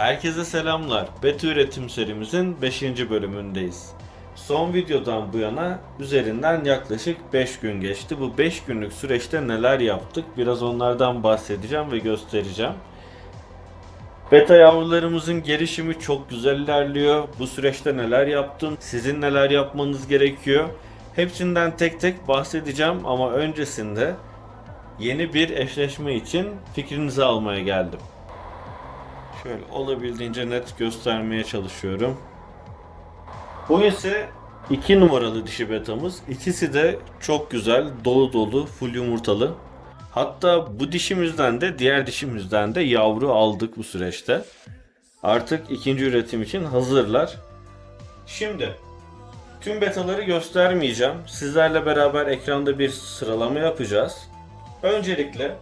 Herkese selamlar. Beta üretim serimizin 5. bölümündeyiz. Son videodan bu yana üzerinden yaklaşık 5 gün geçti. Bu 5 günlük süreçte neler yaptık? Biraz onlardan bahsedeceğim ve göstereceğim. Beta yavrularımızın gelişimi çok güzel ilerliyor. Bu süreçte neler yaptım? Sizin neler yapmanız gerekiyor? Hepsinden tek tek bahsedeceğim ama öncesinde yeni bir eşleşme için fikrinizi almaya geldim. Şöyle olabildiğince net göstermeye çalışıyorum. Bu ise 2 numaralı dişi betamız. İkisi de çok güzel, dolu dolu, full yumurtalı. Hatta bu dişimizden de diğer dişimizden de yavru aldık bu süreçte. Artık ikinci üretim için hazırlar. Şimdi tüm betaları göstermeyeceğim. Sizlerle beraber ekranda bir sıralama yapacağız. Öncelikle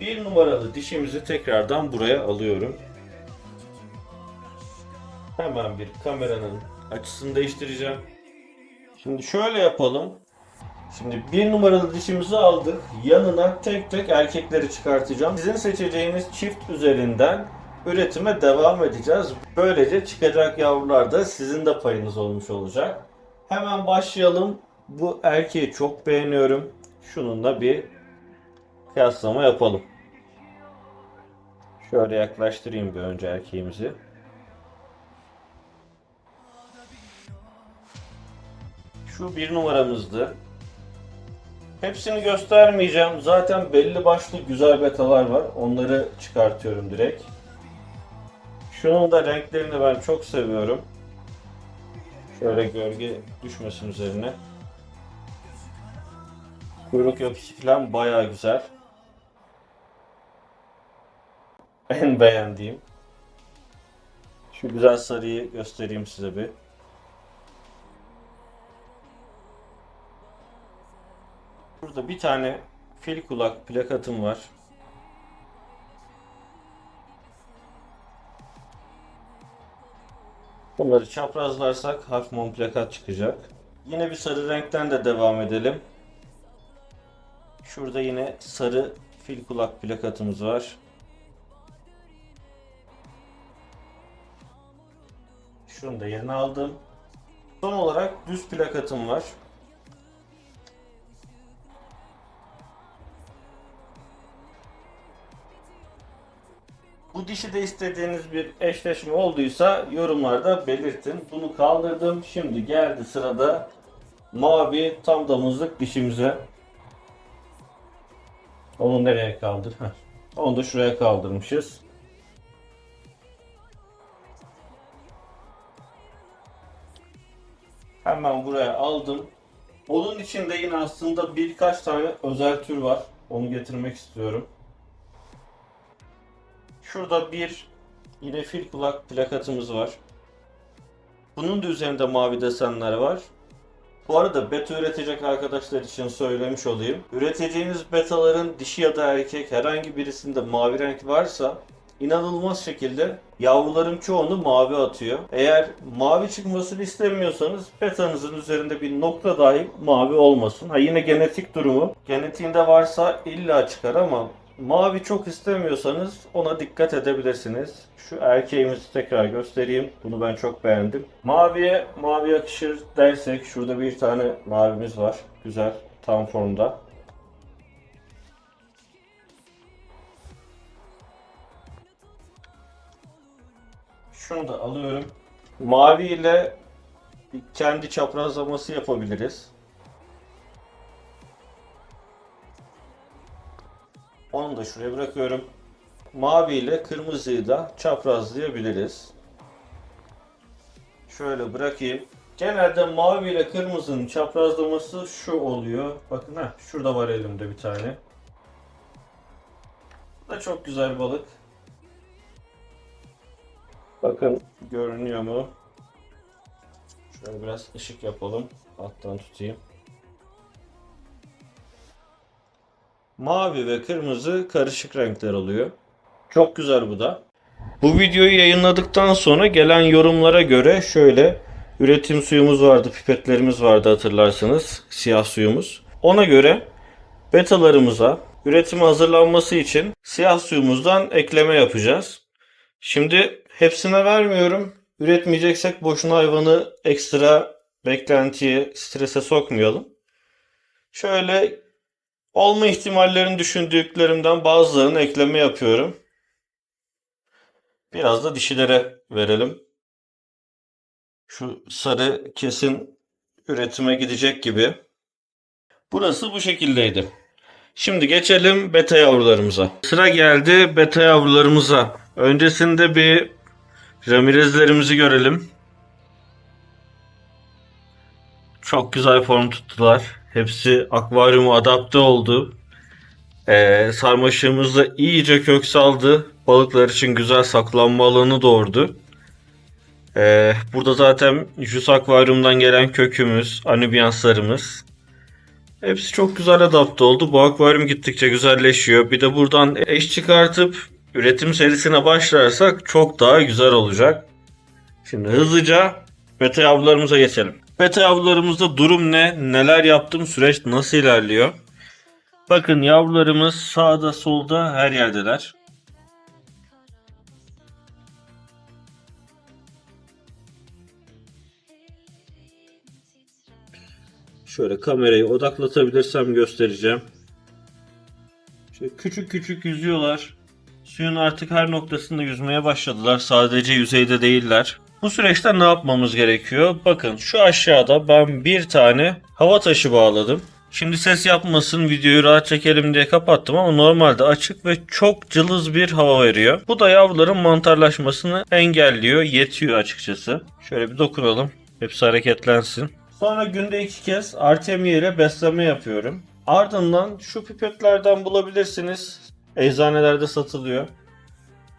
bir numaralı dişimizi tekrardan buraya alıyorum. Hemen bir kameranın açısını değiştireceğim. Şimdi şöyle yapalım. Şimdi bir numaralı dişimizi aldık. Yanına tek tek erkekleri çıkartacağım. Sizin seçeceğiniz çift üzerinden üretime devam edeceğiz. Böylece çıkacak yavrular da sizin de payınız olmuş olacak. Hemen başlayalım. Bu erkeği çok beğeniyorum. Şununla bir kıyaslama yapalım. Şöyle yaklaştırayım bir önce erkeğimizi. Şu bir numaramızdı. Hepsini göstermeyeceğim. Zaten belli başlı güzel betalar var. Onları çıkartıyorum direkt. Şunun da renklerini ben çok seviyorum. Şöyle gölge düşmesin üzerine. Kuyruk yapısı falan bayağı güzel. En beğendiğim. Şu güzel sarıyı göstereyim size bir. Burada bir tane fil kulak plakatım var. Bunları çaprazlarsak Halfmon plakat çıkacak. Yine bir sarı renkten de devam edelim. Şurada yine sarı fil kulak plakatımız var. Şunu da yerine aldım. Son olarak düz plakatım var. Bu dişi de istediğiniz bir eşleşme olduysa yorumlarda belirtin. Bunu kaldırdım. Şimdi geldi sırada mavi tam damızlık dişimize. Onu nereye kaldır? Onu da şuraya kaldırmışız. Hemen buraya aldım. Onun içinde yine aslında birkaç tane özel tür var. Onu getirmek istiyorum. Şurada bir yine fil kulak plakatımız var. Bunun da üzerinde mavi desenler var. Bu arada beta üretecek arkadaşlar için söylemiş olayım. Üreteceğiniz betaların dişi ya da erkek herhangi birisinde mavi renk varsa inanılmaz şekilde yavruların çoğunu mavi atıyor. Eğer mavi çıkmasını istemiyorsanız betanızın üzerinde bir nokta dahi mavi olmasın. Ha yine genetik durumu. Genetiğinde varsa illa çıkar ama mavi çok istemiyorsanız ona dikkat edebilirsiniz. Şu erkeğimizi tekrar göstereyim. Bunu ben çok beğendim. Maviye mavi yakışır dersek şurada bir tane mavimiz var. Güzel tam formda. Şunu da alıyorum. Mavi ile kendi çaprazlaması yapabiliriz. Onu da şuraya bırakıyorum. Mavi ile kırmızıyı da çaprazlayabiliriz. Şöyle bırakayım. Genelde mavi ile kırmızının çaprazlaması şu oluyor. Bakın ha şurada var elimde bir tane. Bu da çok güzel balık. Bakın görünüyor mu? Şöyle biraz ışık yapalım. Alttan tutayım. Mavi ve kırmızı karışık renkler oluyor. Çok güzel bu da. Bu videoyu yayınladıktan sonra gelen yorumlara göre şöyle üretim suyumuz vardı, pipetlerimiz vardı hatırlarsanız. Siyah suyumuz. Ona göre betalarımıza üretime hazırlanması için siyah suyumuzdan ekleme yapacağız. Şimdi hepsine vermiyorum. Üretmeyeceksek boşuna hayvanı ekstra beklentiye, strese sokmayalım. Şöyle olma ihtimallerini düşündüklerimden bazılarını ekleme yapıyorum. Biraz da dişilere verelim. Şu sarı kesin üretime gidecek gibi. Burası bu şekildeydi. Şimdi geçelim beta yavrularımıza. Sıra geldi beta yavrularımıza. Öncesinde bir Ramirez'lerimizi görelim. Çok güzel form tuttular. Hepsi akvaryuma adapte oldu. Ee, sarmaşığımız da iyice kök saldı. Balıklar için güzel saklanma alanı doğurdu. Ee, burada zaten Jus akvaryumdan gelen kökümüz, anubiyanslarımız. Hepsi çok güzel adapte oldu. Bu akvaryum gittikçe güzelleşiyor. Bir de buradan eş çıkartıp üretim serisine başlarsak çok daha güzel olacak. Şimdi hızlıca beta yavrularımıza geçelim. Beta yavrularımızda durum ne? Neler yaptım? Süreç nasıl ilerliyor? Bakın yavrularımız sağda solda her yerdeler. Şöyle kamerayı odaklatabilirsem göstereceğim. Şöyle küçük küçük yüzüyorlar. Suyun artık her noktasında yüzmeye başladılar. Sadece yüzeyde değiller. Bu süreçte ne yapmamız gerekiyor? Bakın şu aşağıda ben bir tane hava taşı bağladım. Şimdi ses yapmasın videoyu rahat çekelim diye kapattım ama normalde açık ve çok cılız bir hava veriyor. Bu da yavruların mantarlaşmasını engelliyor, yetiyor açıkçası. Şöyle bir dokunalım. Hepsi hareketlensin. Sonra günde iki kez Artemia ile besleme yapıyorum. Ardından şu pipetlerden bulabilirsiniz. Eczanelerde satılıyor.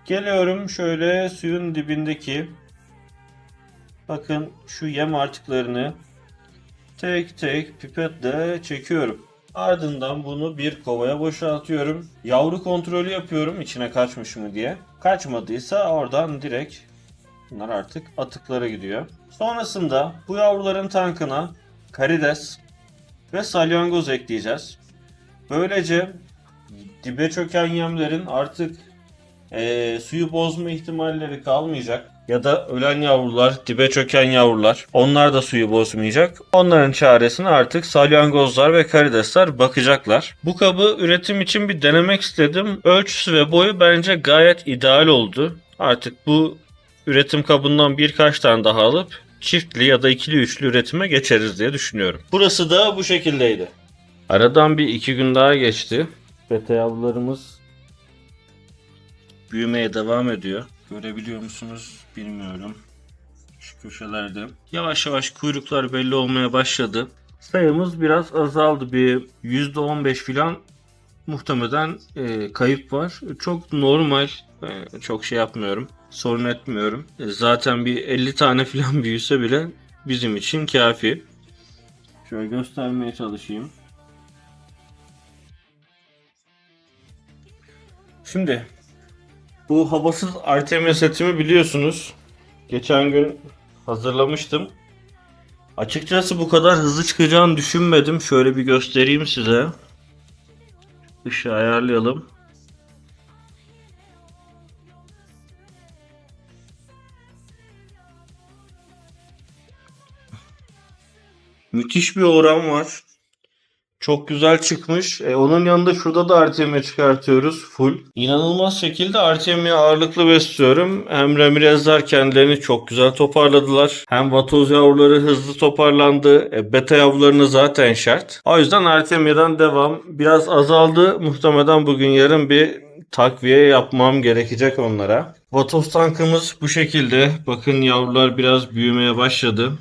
Geliyorum şöyle suyun dibindeki bakın şu yem artıklarını tek tek pipetle çekiyorum. Ardından bunu bir kovaya boşaltıyorum. Yavru kontrolü yapıyorum içine kaçmış mı diye. Kaçmadıysa oradan direkt bunlar artık atıklara gidiyor. Sonrasında bu yavruların tankına karides ve salyangoz ekleyeceğiz. Böylece dibe çöken yemlerin artık eee, suyu bozma ihtimalleri kalmayacak. Ya da ölen yavrular, dibe çöken yavrular onlar da suyu bozmayacak. Onların çaresine artık salyangozlar ve karidesler bakacaklar. Bu kabı üretim için bir denemek istedim. Ölçüsü ve boyu bence gayet ideal oldu. Artık bu üretim kabından birkaç tane daha alıp çiftli ya da ikili üçlü üretime geçeriz diye düşünüyorum. Burası da bu şekildeydi. Aradan bir iki gün daha geçti. Beta yavrularımız büyümeye devam ediyor. Görebiliyor musunuz bilmiyorum. Şu köşelerde. Yavaş yavaş kuyruklar belli olmaya başladı. Sayımız biraz azaldı. Bir %15 filan muhtemelen e, kayıp var. Çok normal. E, çok şey yapmıyorum. Sorun etmiyorum. E, zaten bir 50 tane filan büyüse bile bizim için kafi. Şöyle göstermeye çalışayım. Şimdi bu havasız Artemia setimi biliyorsunuz. Geçen gün hazırlamıştım. Açıkçası bu kadar hızlı çıkacağını düşünmedim. Şöyle bir göstereyim size. Işığı ayarlayalım. Müthiş bir oran var. Çok güzel çıkmış. E, onun yanında şurada da Artemia çıkartıyoruz full. İnanılmaz şekilde Artemia ağırlıklı besliyorum. Hem Ramirezler kendilerini çok güzel toparladılar. Hem vatoz yavruları hızlı toparlandı. E, beta yavrularını zaten şart. O yüzden Artemia'dan devam. Biraz azaldı. Muhtemelen bugün yarın bir takviye yapmam gerekecek onlara. Vatoz tankımız bu şekilde. Bakın yavrular biraz büyümeye başladı.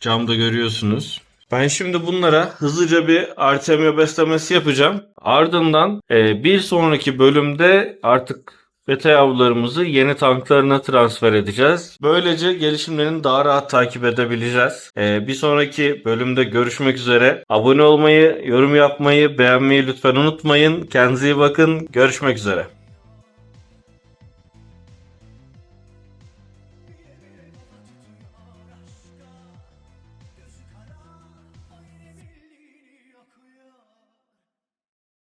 Camda görüyorsunuz. Ben şimdi bunlara hızlıca bir Artemia beslemesi yapacağım. Ardından e, bir sonraki bölümde artık beta yavrularımızı yeni tanklarına transfer edeceğiz. Böylece gelişimlerini daha rahat takip edebileceğiz. E, bir sonraki bölümde görüşmek üzere. Abone olmayı, yorum yapmayı, beğenmeyi lütfen unutmayın. Kendinize iyi bakın. Görüşmek üzere.